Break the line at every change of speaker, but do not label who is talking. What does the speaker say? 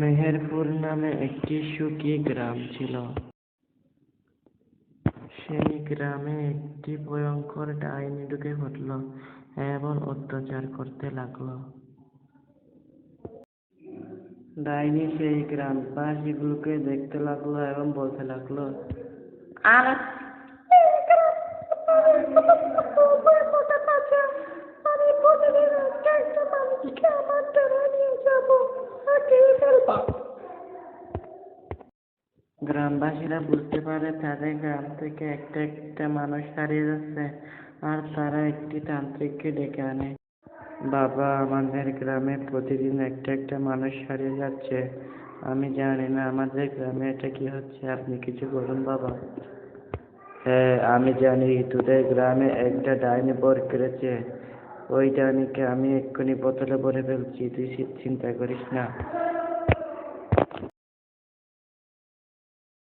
মেহেরপুর নামে একটি সুখী গ্রাম ছিল। সেই গ্রামে একটি ভয়ঙ্কর ডাইনি ঢুকে পড়ল এবং অত্যাচার করতে লাগল। ডাইনি সেই গ্রাম গ্রামবাসীগুলোকে দেখতে লাগল এবং বলতে লাগল,
আরে
গ্রামবাসীরা বুঝতে পারে তাদের গ্রাম থেকে একটা একটা মানুষ হারিয়ে যাচ্ছে আর তারা একটি তান্ত্রিককে ডেকে আনে। বাবা, আমাদের গ্রামে প্রতিদিন একটা একটা মানুষ হারিয়ে যাচ্ছে। আমি জানি না আমাদের গ্রামে এটা কি হচ্ছে। আপনি কিছু বলুন বাবা। হ্যাঁ আমি জানি তোদের গ্রামে একটা ডাইনি বর করেছে ওই ডাইনিকে আমি এক্ষুনি বোতলে ভরে ফেলছি। তুই চিন্তা করিস না।